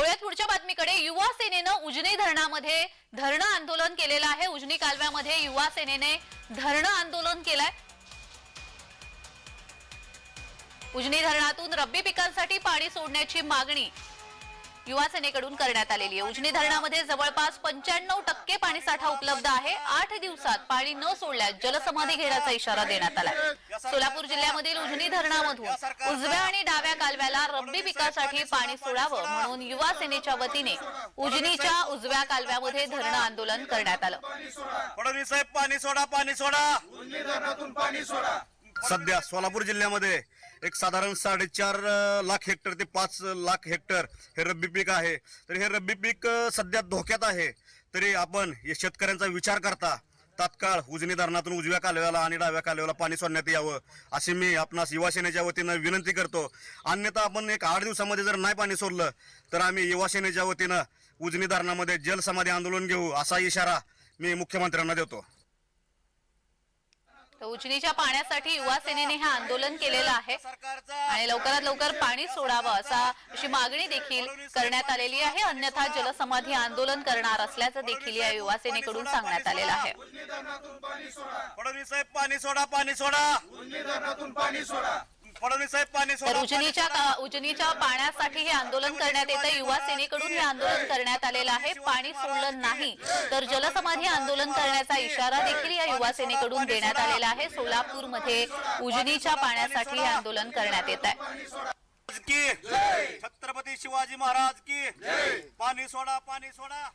होळ्यात पुढच्या बातमीकडे युवा सेनेनं उजनी धरणामध्ये धरणं आंदोलन केलेलं आहे. उजनी कालव्यामध्ये युवा सेनेने धरणं आंदोलन केलंय. उजनी धरणातून रब्बी पिकांसाठी पाणी सोडण्याची मागणी युवा सेनेकडून करण्यात आलेली आहे. उजनी धरणामध्ये जवळपास पंच्याण्णव टक्के पाणीसाठा उपलब्ध आहे. आठ दिवसात पाणी न सोडल्यास जलसमाधी घेण्याचा इशारा देण्यात आला सोलापूर जिल्ह्यामधील उजनी धरणामधून उजव्या आणि डाव्या कालव्याला रब्बी पिकासाठी पाणी सोडावं म्हणून युवा सेनेच्या वतीने उजनीच्या उजव्या कालव्यामध्ये धरणं आंदोलन करण्यात आलं. फडणवीस साहेब पाणी सोडा पाणी सोडा. धरणातून पाणी सोडा. सध्या सोलापूर जिल्ह्यामध्ये एक साधारण साडेचार लाख हेक्टर ते पाच लाख हेक्टर हे रब्बी पीक आहे. तर हे रब्बी पीक सध्या धोक्यात आहे. तरी आपण या शेतकऱ्यांचा विचार करता तात्काळ उजनी धरणातून उजव्या कालव्याला आणि डाव्या कालव्याला पाणी सोडण्यात यावं अशी मी आपणास युवासेनेच्या वतीनं विनंती करतो. अन्यथा आपण एक आठ दिवसामध्ये जर नाही पाणी सोडलं तर आम्ही युवासेनेच्या वतीनं उजनी धरणामध्ये जलसमाधी आंदोलन घेऊ असा इशारा मी मुख्यमंत्र्यांना देतो. उजनीच्या पाण्यासाठी युवा सेनेने हे आंदोलन केलेलं आहे. आणि लवकरात लवकर पाणी सोडावं असा अशी मागणी देखील करण्यात आलेली आहे. अन्यथा जलसमाधी आंदोलन करणार असल्याचं देखील या युवा सेनेकडून सांगण्यात आलेलं आहे. धरणातून पाणी सोडा फडणवीस साहेब पाणी सोडा पाणी सोडा. पाणी सोडा. फडणवीस साहेब पाणी तर सोडा उजनीच्या का- उजनीच्या पाण्यासाठी हे आंदोलन करण्यात येतं. युवा सेनेकडून हे आंदोलन करण्यात आलेलं आहे. पाणी सोडलं नाही. तर जलसमाधी आंदोलन करण्याचा इशारा देखील या युवा सेनेकडून देण्यात आलेला आहे. सोलापूरमध्ये उजनीच्या पाण्यासाठी हे आंदोलन करण्यात येत आहे. की छत्रपती शिवाजी महाराज की पाणी सोडा पाणी सोडा.